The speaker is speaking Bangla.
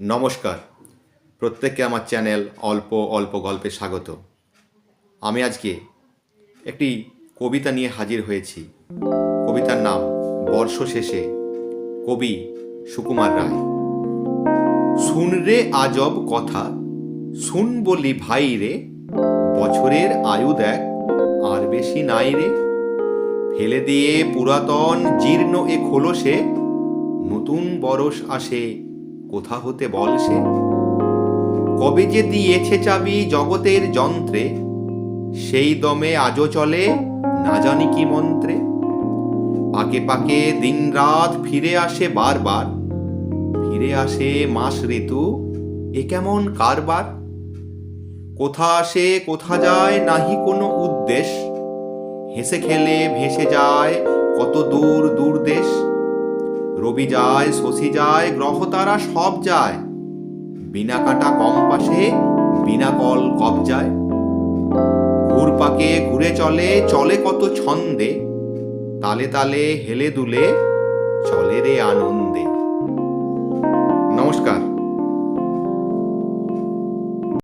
নমস্কার। প্রত্যেককে আমার চ্যানেল অল্প অল্প গল্পে স্বাগত। আমি আজকে একটি কবিতা নিয়ে হাজির হয়েছি। কবিতার নাম বর্ষ শেষে কবি সুকুমার রায়। শুন রে আজব কথা, শুন বলি ভাই রে, বছরের আয়ু দেখ আর বেশি নাই রে। ফেলে দিয়ে পুরাতন জীর্ণ এ খোলসে, নতুন বরস আসে কোথা হতে বল সে? কবে যে দিয়েছে চাবি জগতের যন্ত্রে, সেই দমে আজও চলে, না জানি কি মন্ত্রে। পাকে পাকে দিন রাত ফিরে আসে বারবার, ফিরে আসে মাস ঋতু এ কেমন কারবার? কোথা আসে, কোথা যায়, নাহি কোনো উদ্দেশ হেসে খেলে ভেসে যায় কত দূর দূর দেশ রবি যায়, শশী যায় গ্রহ তারা সব যায়। বিনা কাটা কম পাশে, বিনা কল কব কবজায় ঘুরপাকে ঘুরে চলে চলে কত ছন্দে। তালে তালে হেলে দুলে, চলে রে আনন্দে।